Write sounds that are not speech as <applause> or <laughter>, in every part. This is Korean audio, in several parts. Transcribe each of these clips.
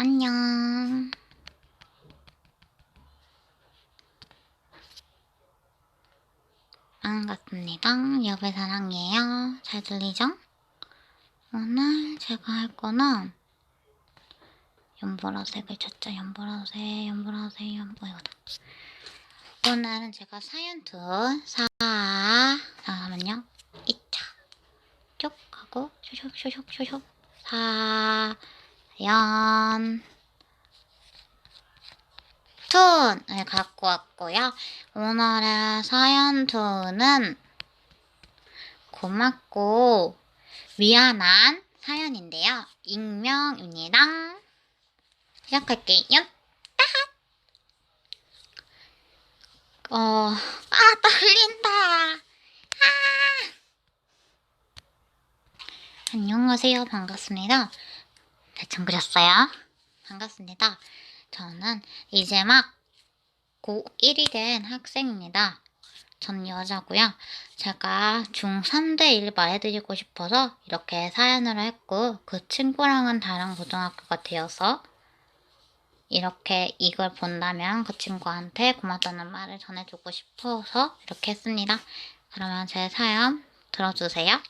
안녕. 반갑습니다. 여배 사랑해요. 잘 들리죠? 오늘 제가 할 거는 연보라색을 쳤죠. 연보라색, 연보라색, 연보. 오늘은 제가 사연 둘, 사, 잠깐만요. 2차. 쭉 하고, 쇼쇼, 쇼쇼, 쇼쇼. 사 연. 툰을 갖고 왔고요. 오늘의 사연 툰은 고맙고 미안한 사연인데요. 익명입니다. 시작할게요. 어, 아, 떨린다. 아! 안녕하세요. 반갑습니다. 대충 그렸어요. 반갑습니다. 저는 이제 막 고1이 된 학생입니다. 전 여자고요. 제가 중3 때일 말해드리고 싶어서 이렇게 사연을 했고 그 친구랑은 다른 고등학교가 되어서 이렇게 이걸 본다면 그 친구한테 고맙다는 말을 전해주고 싶어서 이렇게 했습니다. 그러면 제 사연 들어주세요.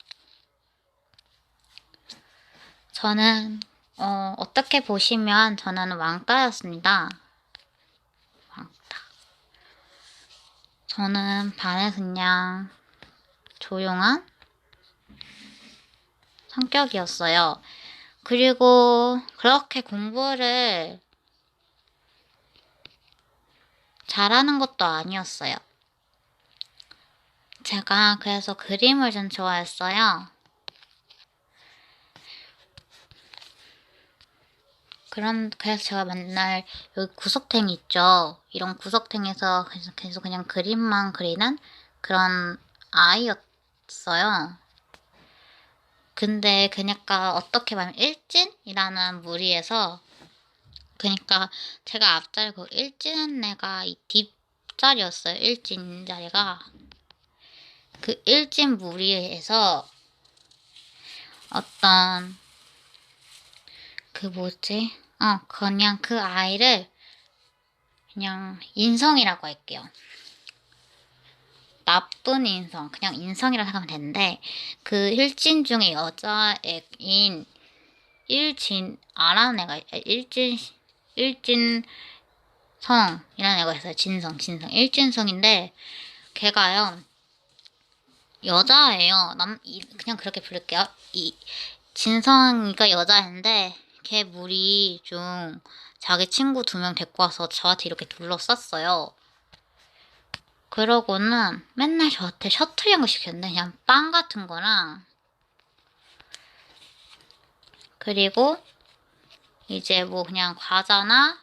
저는 어, 어떻게 보시면 저는 왕따였습니다. 왕따. 저는 반에 그냥 조용한 성격이었어요. 그리고 그렇게 공부를 잘하는 것도 아니었어요. 제가 그래서 그림을 좀 좋아했어요. 그런 그래서 제가 맨날 여기 구석탱이 있죠. 이런 구석탱에서 계속, 계속 그냥 그림만 그리는 그런 아이였어요. 근데 그니까 어떻게 보면 일진이라는 무리에서 그니까 제가 앞자리 그 일진 애가 이 뒷자리였어요. 일진 자리가 그 일진 무리에서 어떤 그 뭐지? 어, 그냥 그 아이를 그냥 인성이라고 할게요. 나쁜 인성, 그냥 인성이라고 생각하면 되는데 그 일진 중에 여자애인 일진 아라는 애가 일진 일진 성이라는 애가 있어요. 진성, 진성, 일진성인데 걔가요 여자예요. 남 그냥 그렇게 부를게요. 이 진성이가 여자인데 걔 무리 중 자기 친구 두 명 데리고 와서 저한테 이렇게 둘러쌌어요. 그러고는 맨날 저한테 셔틀 이런 거 시켰는데 그냥 빵 같은 거랑 그리고 이제 뭐 그냥 과자나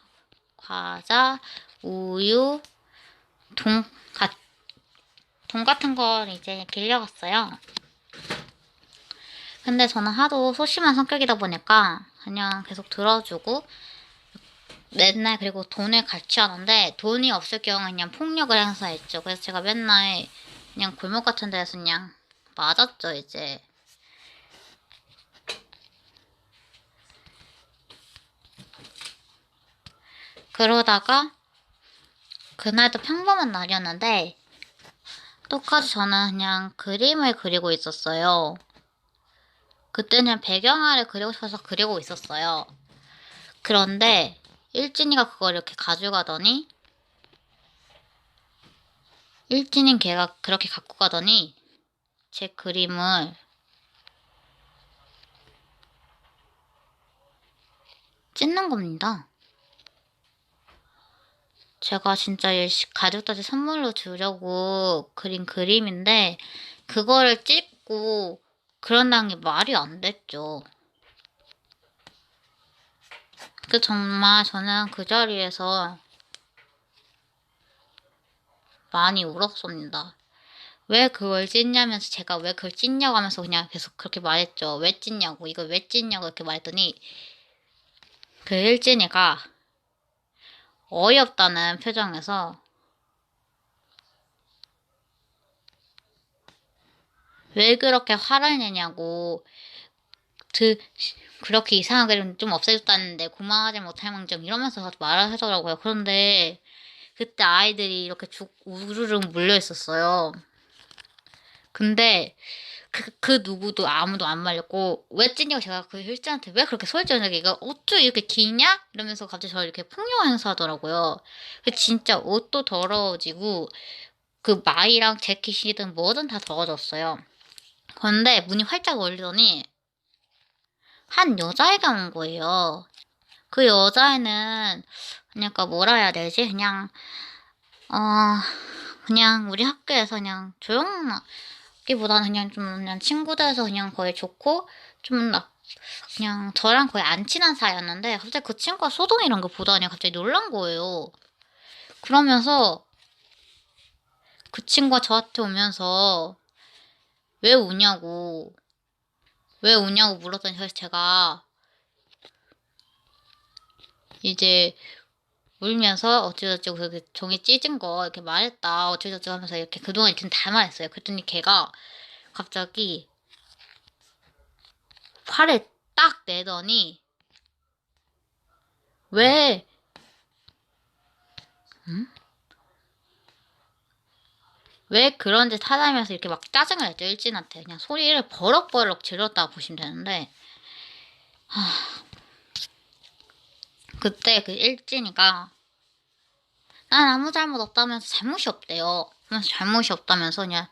과자, 우유, 돈, 가, 돈 같은 걸 이제 길려갔어요. 근데 저는 하도 소심한 성격이다 보니까 그냥 계속 들어주고 맨날 그리고 돈을 같이 하는데 돈이 없을 경우는 그냥 폭력을 행사했죠. 그래서 제가 맨날 그냥 골목 같은 데서 그냥 맞았죠, 이제. 그러다가 그날도 평범한 날이었는데 똑같이 저는 그냥 그림을 그리고 있었어요. 그때는 배경화를 그리고 싶어서 그리고 있었어요. 그런데 일진이가 그걸 이렇게 가져가더니 일진인 걔가 그렇게 갖고 가더니 제 그림을 찢는 겁니다. 제가 진짜 가족들한테 선물로 주려고 그린 그림인데 그거를 찢고 그런다는 게 말이 안 됐죠. 그 정말 저는 그 자리에서 많이 울었습니다. 왜 그걸 찢냐면서 제가 왜 그걸 찢냐고 하면서 그냥 계속 그렇게 말했죠. 왜 찢냐고 이걸 왜 찢냐고 이렇게 말했더니 그 일진이가 어이없다는 표정에서 왜 그렇게 화를 내냐고 드, 그렇게 이상하게 좀 없애줬다는데 고마워하지 못할 망정 이러면서 말을 하더라고요. 그런데 그때 아이들이 이렇게 죽 우르르 몰려 있었어요. 근데 그, 그 누구도 아무도 안 말렸고 왜 찐냐고 제가 그 일진한테 왜 그렇게 소리 지르냐 얘가 어쩌 이렇게 기냐? 이러면서 갑자기 저를 이렇게 폭력 행사하더라고요. 그 진짜 옷도 더러워지고 그 마이랑 재킷이든 뭐든 다 더워졌어요. 그런데 문이 활짝 열리더니 한 여자애가 온 거예요. 그 여자애는 그러니까 뭐라 해야 되지? 그냥 어 그냥 우리 학교에서 그냥 조용하기보다는 그냥 좀 그냥 친구들에서 그냥 거의 좋고 좀 나, 그냥 저랑 거의 안 친한 사이였는데 갑자기 그 친구가 소동 이런 거 보다니 갑자기 놀란 거예요. 그러면서 그 친구가 저한테 오면서 왜 우냐고 왜 우냐고 물었더니 그래서 제가 이제 울면서 어쩌고저쩌고 그 종이 찢은 거 이렇게 말했다 어쩌고저쩌고 하면서 이렇게 그동안 이렇게 다 말했어요. 그랬더니 걔가 갑자기 화를 딱 내더니 왜 음? 왜 그런 짓 하다면서 이렇게 막 짜증을 냈죠 일진한테. 그냥 소리를 버럭버럭 질렀다 보시면 되는데. 하... 그때 그 일진이가 난 아무 잘못 없다면서 잘못이 없대요. 그래서 잘못이 없다면서 그냥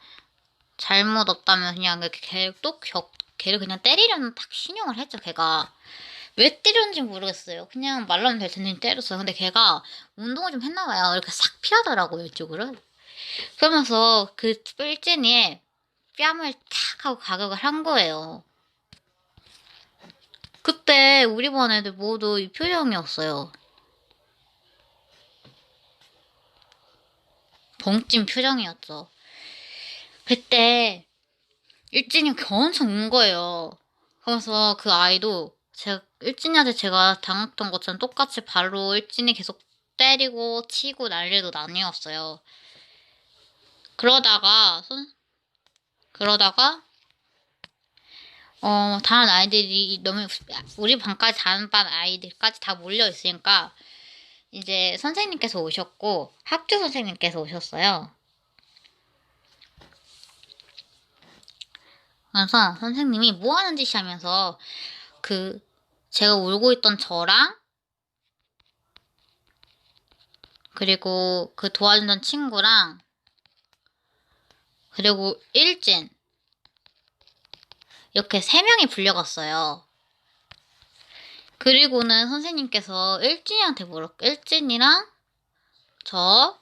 잘못 없다면서 그냥 이렇게 걔또 걔를 그냥 때리려는 딱 신용을 했죠 걔가. 왜 때렸는지 모르겠어요. 그냥 말라면 될 텐데 때렸어요. 근데 걔가 운동을 좀 했나 봐요. 이렇게 싹 피하더라고요 이쪽으로 그러면서 그 뿔진이에 뺨을 탁 하고 가격을 한 거예요. 그때 우리 반 애들 모두 이 표정이었어요. 벙찐 표정이었죠. 그때 일진이 엄청 운 거예요. 그래서 그 아이도 제가 일진이한테 제가 당했던 것처럼 똑같이 발로 일진이 계속 때리고 치고 난리도 나뉘었어요. 그러다가 손 그러다가 어 다른 아이들이 너무 우리 반까지 다른 반 아이들까지 다 몰려 있으니까 이제 선생님께서 오셨고 학교 선생님께서 오셨어요. 그래서 선생님이 뭐 하는 짓이 하면서 그 제가 울고 있던 저랑 그리고 그 도와주던 친구랑 그리고 일진 이렇게 세 명이 불려갔어요. 그리고는 선생님께서 일진이한테 물었, 일진이랑 저,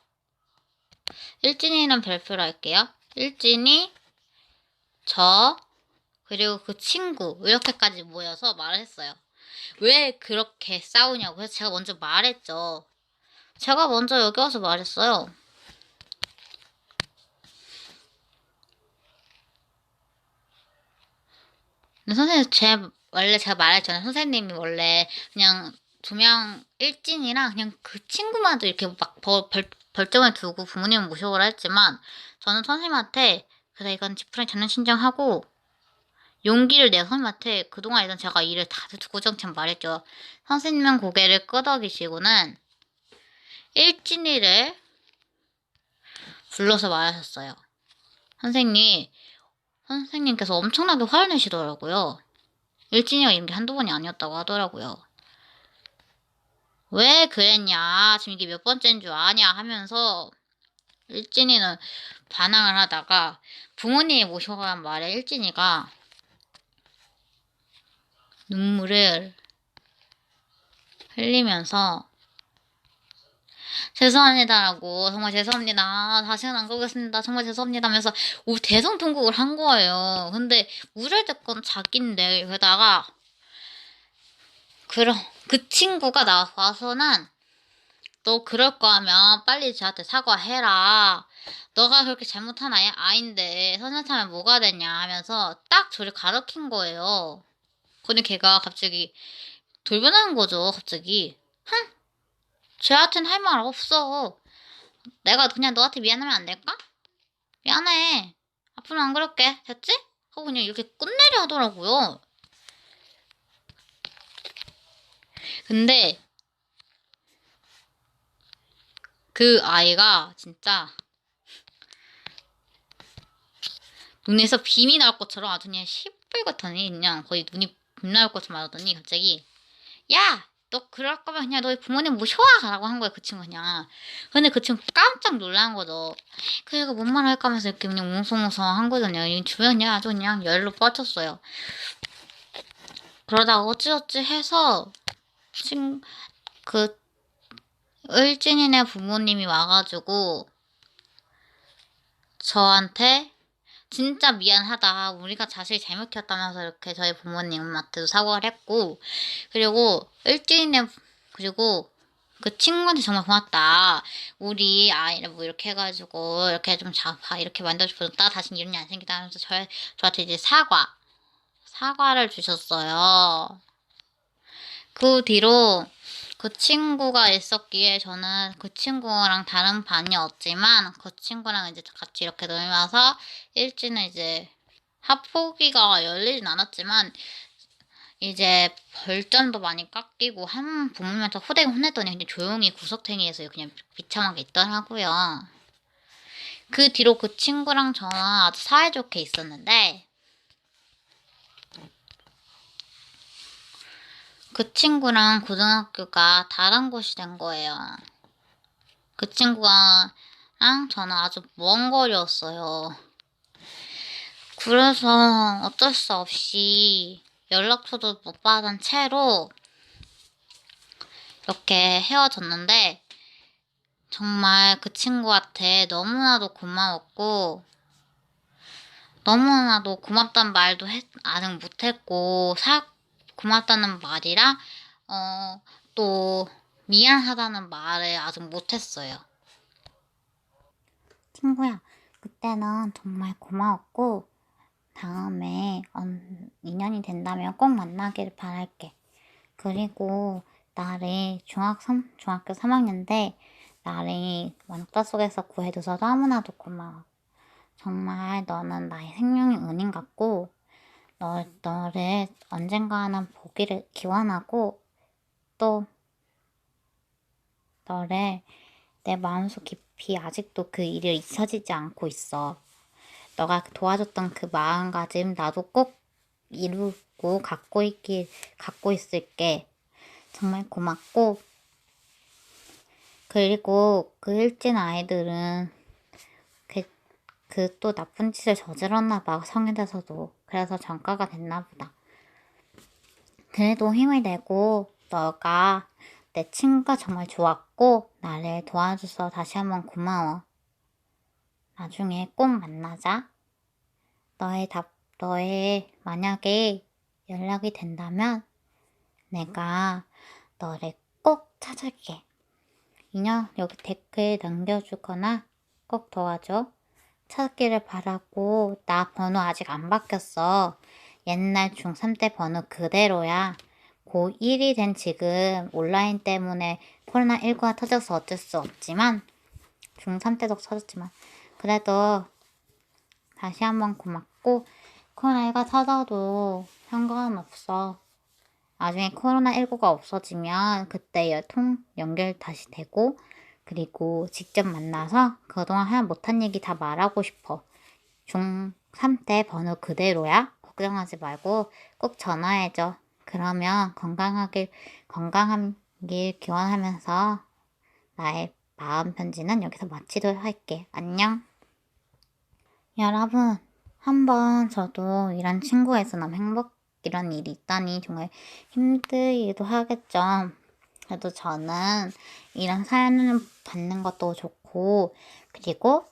일진이랑 별표로 할게요. 일진이, 저, 그리고 그 친구, 이렇게까지 모여서 말을 했어요. 왜 그렇게 싸우냐고. 그래서 제가 먼저 말했죠. 제가 먼저 여기 와서 말했어요. 근데 선생님 제 원래 제가 말했잖아요. 선생님이 원래 그냥 두 명 일진이랑 그냥 그 친구만도 이렇게 막 벌, 벌, 벌점을 두고 부모님을 모셔오라 했지만 저는 선생님한테 그래 이건 지푸라기 전면 신청하고 용기를 내서 선생님한테 그동안 이던 제가 일을 다 구정참 말했죠. 선생님은 고개를 끄덕이시고는 일진이를 불러서 말하셨어요. 선생님 선생님께서 엄청나게 화를 내시더라고요. 일진이가 이런 게 한두 번이 아니었다고 하더라고요. 왜 그랬냐, 지금 이게 몇 번째인 줄 아냐 하면서 일진이는 반항을 하다가 부모님이 모셔간 말에 일진이가 눈물을 흘리면서 죄송합니다라고 정말 죄송합니다. 다시는 안 그러겠습니다. 정말 죄송합니다 하면서 오, 대성 통곡을 한 거예요. 근데 댔건 자기인데 그러다가 그럼 그 친구가 나와서는 너 그럴 거면 빨리 저한테 사과해라. 너가 그렇게 잘못한 아이, 아인데 선생님하면 뭐가 되냐 하면서 딱 저를 가르친 거예요. 근데 걔가 갑자기 돌변하는 거죠. 갑자기. 흥! 쟤한테는 할말 없어. 내가 그냥 너한테 미안하면 안 될까? 미안해. 앞으로 안 그럴게. 됐지? 하고 그냥 이렇게 끝내려 하더라고요. 근데 그 아이가 진짜 눈에서 빔이 나올 것처럼 아주 그냥 시뻘겋더니 그냥 거의 눈이 빔 나올 것처럼 하더니 갑자기 야! 너 그럴 거면 그냥 너희 부모님 모셔와! 라고 한 거야 그 친구 그냥. 근데 그 친구 깜짝 놀란 거죠 그래가 뭔말 할까 하면서 이렇게 그냥 웅성웅성 한 거잖아요. 이 주변이 아주 그냥 열로 뻗쳤어요. 그러다가 어찌어찌 해서 친, 그 을진이네 부모님이 와가지고 저한테 진짜 미안하다. 우리가 자식이 잘못 키웠다면서 이렇게 저희 부모님한테도 사과를 했고 그리고 을진이네 그리고 그 친구한테 정말 고맙다. 우리 아이를 뭐 이렇게 해가지고 이렇게 좀 잡아 이렇게 만들어줬다. 다시 이런 일 안 생기다 하면서 저, 저한테 이제 사과 사과를 주셨어요. 그 뒤로 그 친구가 있었기에 저는 그 친구랑 다른 반이었지만 그 친구랑 이제 같이 이렇게 놀면서 일지는 이제 합포기가 열리진 않았지만 이제 벌점도 많이 깎이고 한 부모님한테 후대고 혼냈더니 그냥 조용히 구석탱이에서 그냥 비참하게 있더라고요. 그 뒤로 그 친구랑 저는 아주 사이좋게 있었는데 그 친구랑 고등학교가 다른 곳이 된 거예요. 그 친구랑 저는 아주 먼 거리였어요. 그래서 어쩔 수 없이 연락처도 못 받은 채로 이렇게 헤어졌는데 정말 그 친구한테 너무나도 고마웠고 너무나도 고맙단 말도 했, 아직 못했고 사, 고맙다는 말이랑 어, 또 미안하다는 말을 아직 못했어요. 친구야, 그때는 정말 고마웠고, 다음에 음, 인연이 된다면 꼭 만나길 바랄게. 그리고 나를 중학 3, 중학교 3학년 때 나를 왕따 속에서 구해줘서 너무나도 고마워. 정말 너는 나의 생명의 은인 같고, 너, 너를 언젠가는 보기를 기원하고 또 너를 내 마음속 깊이 아직도 그 일을 잊혀지지 않고 있어. 너가 도와줬던 그 마음가짐 나도 꼭 이루고 갖고 있길 갖고 있을게. 정말 고맙고 그리고 그 일진 아이들은 그 또 나쁜 짓을 저질렀나 봐 성에 대해서도 그래서 전과가 됐나 보다. 그래도 힘을 내고 너가 내 친구가 정말 좋았고 나를 도와줘서 다시 한번 고마워. 나중에 꼭 만나자. 너의 답, 너의 만약에 연락이 된다면 내가 너를 꼭 찾을게. 인연 여기 댓글 남겨주거나 꼭 도와줘. 찾기를 바라고 나 번호 아직 안 바뀌었어. 옛날 중3 때 번호 그대로야. 고1이 된 지금 온라인 때문에 코로나19가 터져서 어쩔 수 없지만 중3 때도 터졌지만 그래도 다시 한번 고맙고 코로나19가 터져도 상관없어. 나중에 코로나19가 없어지면 그때 통 연결 다시 되고 그리고 직접 만나서 그동안 하지 못한 얘기 다 말하고 싶어. 중3 때 번호 그대로야. 걱정하지 말고 꼭 전화해줘. 그러면 건강하길, 건강하길 기원하면서 나의 마음 편지는 여기서 마치도록 할게. 안녕. 여러분, 한번 저도 이런 친구에서 너무 행복, 이런 일이 있다니 정말 힘들기도 하겠죠. 그래도 저는 이런 사연을 받는 것도 좋고, 그리고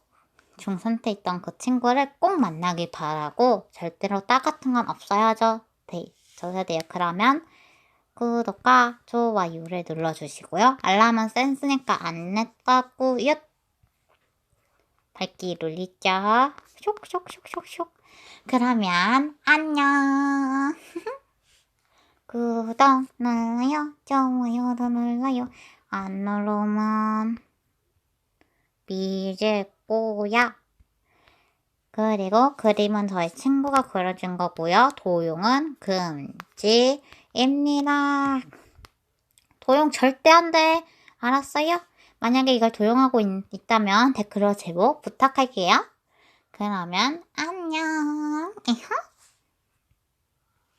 중3 때 있던 그 친구를 꼭 만나길 바라고, 절대로 따 같은 건 없어야죠. 네, 저세요 그러면 구독과 좋아요를 눌러주시고요. 알람은 센스니까 안 냈다고요. 밝기 눌리죠. 쇽쇽쇽쇽쇽. 그러면 안녕. <laughs> 구독 눌러요. 좋아요도 눌러요. 안 누르면 미제꼬야. 그리고 그림은 저희 친구가 그려준 거고요. 도용은 금지입니다. 도용 절대 안 돼. 알았어요? 만약에 이걸 도용하고 있, 있다면 댓글로 제보 부탁할게요. 그러면 안녕. 이후.